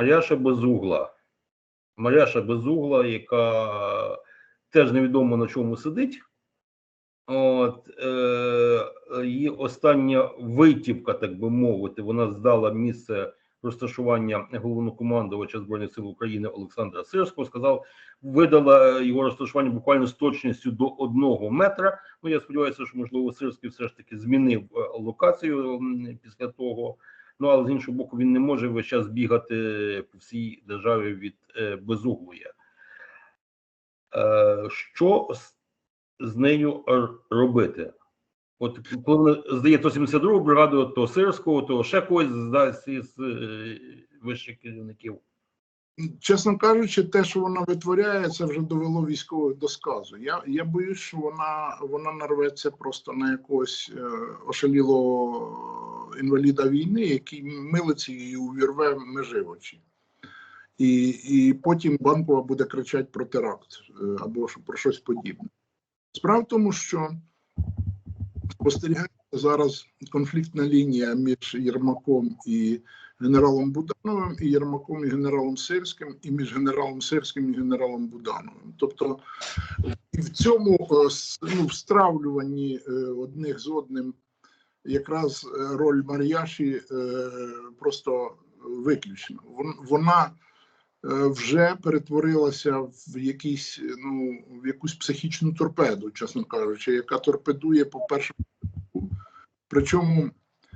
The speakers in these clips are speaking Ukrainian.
Маряша Безугла. Маряша Безугла, яка теж невідомо на чому сидить. От, е, її остання витівка, так би мовити, вона здала місце розташування головнокомандувача Збройних сил України Олександра Сирського. Сказав, видала його розташування буквально з точністю до одного метра. Ну, я сподіваюся, що можливо Сирський все ж таки змінив е, локацію після того. Ну, але з іншого боку, він не може весь час бігати по всій державі від е, безуглої. Е, що з, нею робити? От коли здає то 72-гу бригаду, то Сирського, то ще когось здасть із е, вищих керівників. Чесно кажучи, те, що вона витворяє, це вже довело військових до сказу. Я, я боюсь, що вона, вона нарветься просто на якогось е, ошалілого інваліда війни, який і увірве межи очі. І, і потім банкова буде кричати про теракт е, або про щось подібне. Справа в тому, що спостерігається зараз конфліктна лінія між Єрмаком і генералом Будановим, і Єрмаком, і генералом Сирським, і між генералом Сирським і генералом Будановим. Тобто і в цьому е, ну, встравлюванні е, одних з одним якраз е, роль Мар'яші е, просто виключена. Вона е, вже перетворилася в якийсь, ну, в якусь психічну торпеду, чесно кажучи, яка торпедує, по-перше, причому,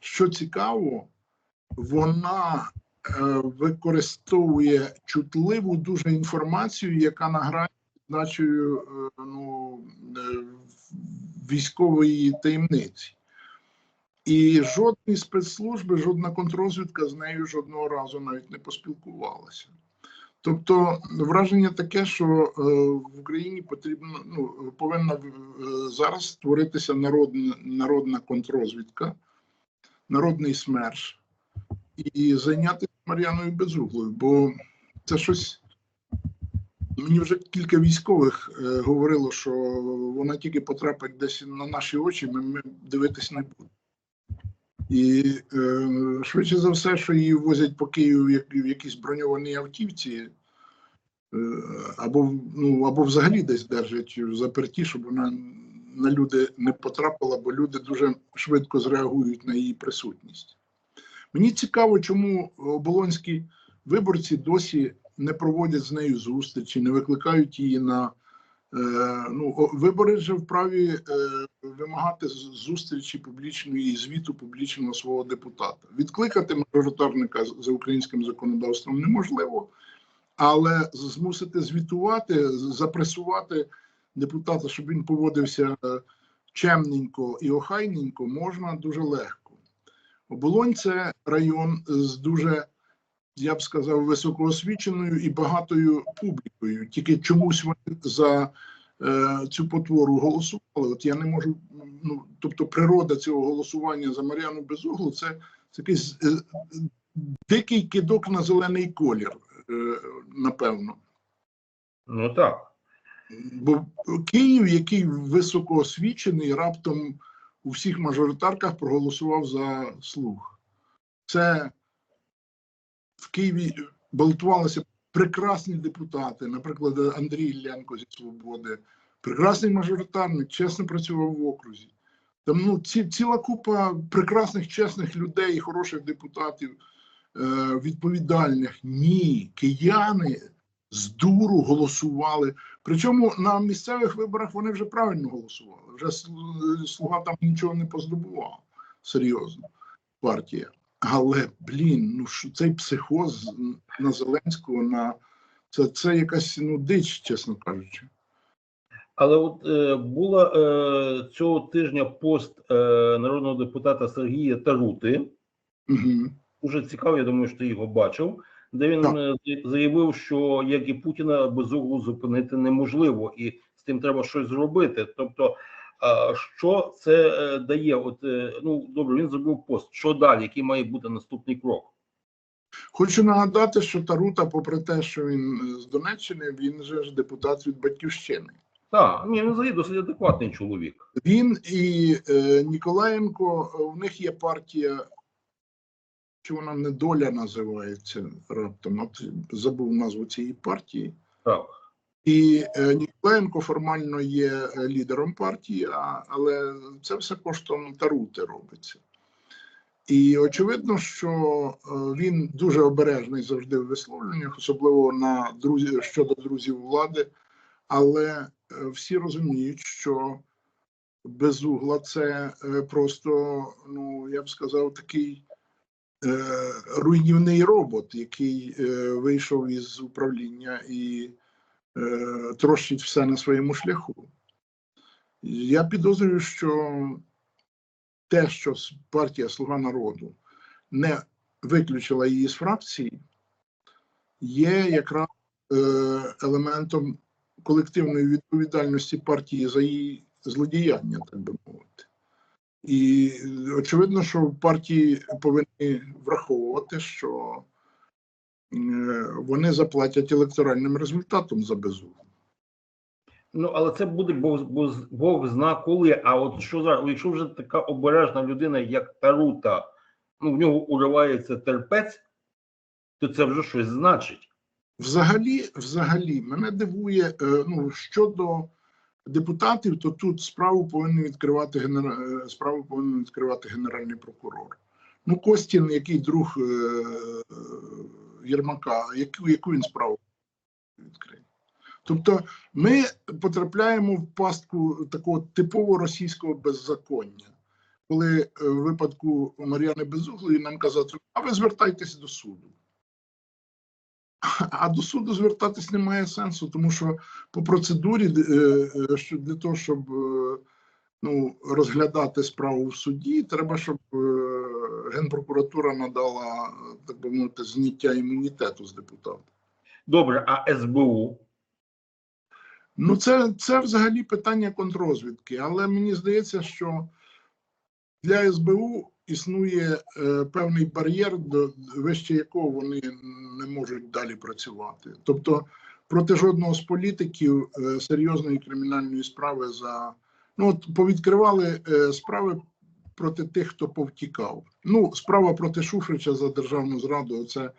що цікаво, вона використовує чутливу дуже інформацію, яка на грані значою ну, військової таємниці. І жодні спецслужби, жодна контррозвідка з нею жодного разу навіть не поспілкувалася. Тобто враження таке, що е, в Україні потрібно ну повинна е, зараз створитися народна, народна контррозвідка, народний СМЕРШ і зайнятися Мар'яною Безуглою, бо це щось. Мені вже кілька військових е, говорило, що вона тільки потрапить десь на наші очі, ми, ми дивитись не будемо. І е, швидше за все, що її возять по Києву в якійсь броньованій автівці, е, або, ну, або взагалі десь держать в заперті, щоб вона на люди не потрапила, бо люди дуже швидко зреагують на її присутність. Мені цікаво, чому оболонські виборці досі не проводять з нею зустрічі, не викликають її на е, ну, вибори вже вправі е, вимагати зустрічі публічної і звіту публічного свого депутата. Відкликати мажоритарника за українським законодавством неможливо, але змусити звітувати, запресувати депутата, щоб він поводився е, чемненько і охайненько, можна дуже легко. Оболонь це район з дуже, я б сказав, високоосвіченою і багатою публікою. Тільки чомусь вони за цю потвору голосували. От я не можу. Ну тобто, природа цього голосування за Мар'яну Безуглу це, це якийсь е, дикий кидок на зелений колір, е, напевно. Ну так. Бо Київ, який високоосвічений, раптом у всіх мажоритарках проголосував за слух. Це в Києві балотувалися прекрасні депутати, наприклад, Андрій Іллянко зі Свободи, прекрасний мажоритарник, чесно працював в окрузі. Там ну, ці, ціла купа прекрасних, чесних людей, хороших депутатів, е, відповідальних. Ні, кияни з дуру голосували. Причому на місцевих виборах вони вже правильно голосували. Вже слуга там нічого не поздобував серйозно партія. Але блін, ну що цей психоз на Зеленського на це, це якась ну дич, чесно кажучи. Але от е, була е, цього тижня пост е, народного депутата Сергія Тарути. Угу. Дуже цікаво, я думаю, що ти його бачив, де він Так. е, заявив, що як і Путіна безуглу зупинити неможливо, і з тим треба щось зробити. Тобто, що це е, дає? От е, ну добре, він зробив пост. Що далі? Який має бути наступний крок? Хочу нагадати, що Тарута, попри те, що він е, з Донеччини, він же ж депутат від батьківщини. Так, ні, він взагалі досить адекватний чоловік. Він і е, Ніколаєнко, у них є партія чи вона недоля називається раптом. От забув назву цієї партії. Так. І е, Ніколенко формально є е, лідером партії, але це все коштом Тарути робиться. І очевидно, що е, він дуже обережний завжди в висловлюваннях, особливо на друзі щодо друзів влади. Але всі розуміють, що безугла це просто, ну я б сказав, такий руйнівний робот, який вийшов із управління і трощить все на своєму шляху. Я підозрюю, що те, що партія Слуга народу не виключила її з фракції, є якраз е, елементом колективної відповідальності партії за її злодіяння, так би мовити. І е, очевидно, що партії повинні враховувати, що е, вони заплатять електоральним результатом за безугу. Ну, але це буде Бог, Бог, Бог зна коли. А от що зараз, якщо вже така обережна людина, як Тарута, ну в нього уривається терпець, то це вже щось значить. Взагалі, взагалі, мене дивує, е, ну щодо депутатів, то тут справу повинен відкривати генера... е, справу повинен відкривати генеральний прокурор. Ну, Костін, який друг е, е, Єрмака, яку, яку він справу відкриє? Тобто, ми потрапляємо в пастку такого типово російського беззаконня, коли е, в випадку Мар'яни Безуглої нам казали, а ви звертайтеся до суду. А до суду звертатись немає сенсу, тому що по процедурі е, е, для того, щоб ну, розглядати справу в суді, треба, щоб Генпрокуратура надала, так би мовити, зняття імунітету з депутата. Добре, а СБУ? Ну, це, це взагалі питання контррозвідки, але мені здається, що для СБУ існує е, певний бар'єр, до вище якого вони не можуть далі працювати. Тобто, проти жодного з політиків е, серйозної кримінальної справи за ну от повідкривали е, справи проти тих, хто повтікав. Ну, справа проти Шуфрича за державну зраду це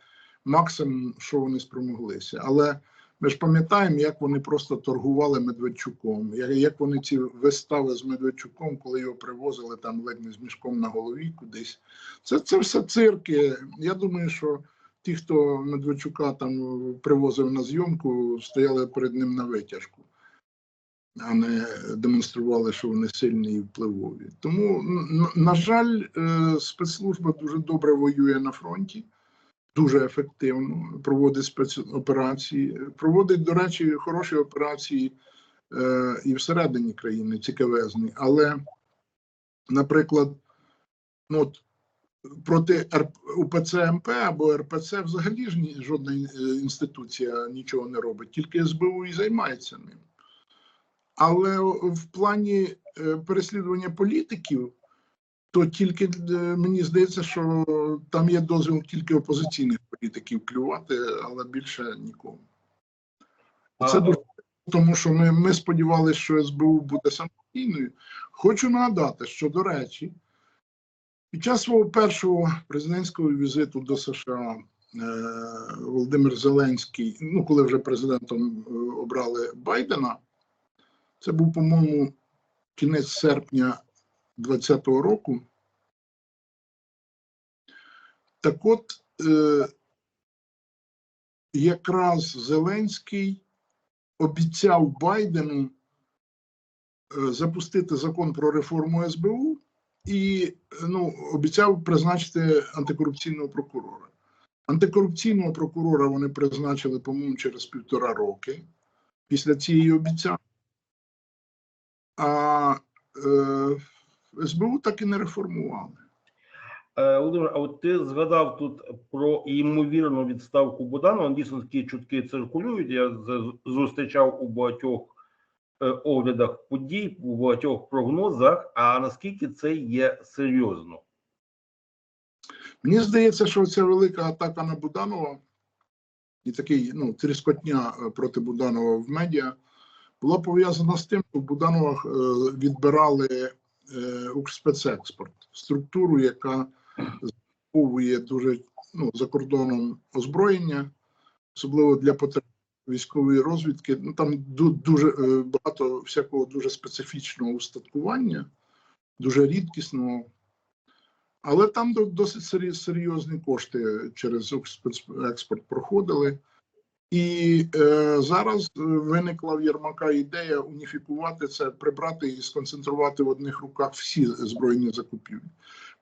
максимум, що вони спромоглися. Але ми ж пам'ятаємо, як вони просто торгували Медведчуком, як, вони ці вистави з Медведчуком, коли його привозили там ледь не з мішком на голові кудись. Це, це все цирки. Я думаю, що ті, хто Медведчука там привозив на зйомку, стояли перед ним на витяжку, а не демонстрували, що вони сильні і впливові. Тому, на жаль, е, спецслужба дуже добре воює на фронті дуже ефективно, проводить спецоперації, проводить, до речі, хороші операції е, і всередині країни, цікавезні. Але, наприклад, ну, от, проти УПЦ МП або РПЦ взагалі ж жодна е, інституція нічого не робить, тільки СБУ і займається ним. Але в плані е, переслідування політиків то тільки е, мені здається, що там є дозвіл тільки опозиційних політиків клювати, але більше нікому. Це дуже тому, що ми, ми сподівалися, що СБУ буде самостійною. Хочу нагадати, що до речі, під час свого першого президентського візиту до США е, Володимир Зеленський, ну коли вже президентом обрали Байдена, це був, по-моєму, кінець серпня 2020 року. Так от, е, якраз Зеленський обіцяв Байдену е, запустити закон про реформу СБУ і ну, обіцяв призначити антикорупційного прокурора. Антикорупційного прокурора вони призначили, по-моєму, через півтора роки після цієї обіцянки. А е, СБУ так і не реформували. Е, Володимир, а от ти згадав тут про ймовірну відставку Буданова. Дійсно, такі чутки циркулюють. Я зустрічав у багатьох е, оглядах подій, у багатьох прогнозах. А наскільки це є серйозно? Мені здається, що ця велика атака на Буданова і такий ну, тріскотня е, проти Буданова в медіа була пов'язана з тим, що в Буданова е, відбирали е, Укрспецекспорт, структуру, яка закуповує дуже ну, за кордоном озброєння, особливо для потреб військової розвідки. Ну там дуже е, багато всякого дуже специфічного устаткування, дуже рідкісного. Але там досить серйозні кошти через експорт проходили. І е, зараз е, виникла в Єрмака ідея уніфікувати це, прибрати і сконцентрувати в одних руках всі збройні закупівлі.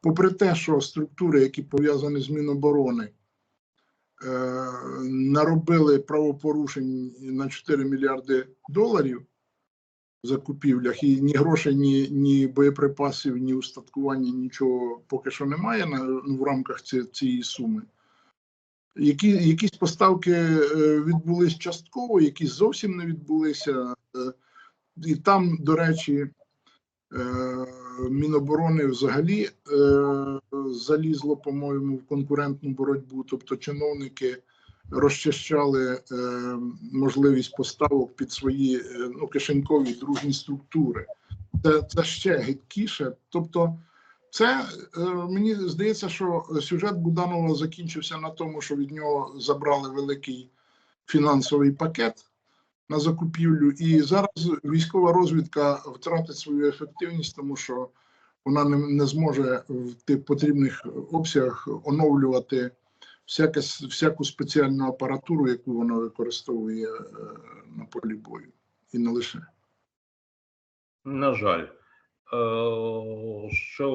Попри те, що структури, які пов'язані з Міноборони, е, наробили правопорушень на 4 мільярди доларів в закупівлях, і ні грошей, ні, ні боєприпасів, ні устаткування, нічого поки що немає на, в рамках ці- цієї суми. Які, якісь поставки е, відбулись частково, якісь зовсім не відбулися. Е, І там, до речі, е, Міноборони взагалі залізло, по-моєму, в конкурентну боротьбу. Тобто чиновники розчищали можливість поставок під свої ну, кишенькові дружні структури. Це, це ще гидкіше. Тобто, це е, мені здається, що сюжет Буданова закінчився на тому, що від нього забрали великий фінансовий пакет на закупівлю, і зараз військова розвідка втратить свою ефективність, тому що вона не, не зможе в тих потрібних обсягах оновлювати всяке, всяку спеціальну апаратуру, яку вона використовує е, на полі бою, і не лише. На жаль. Е, Ще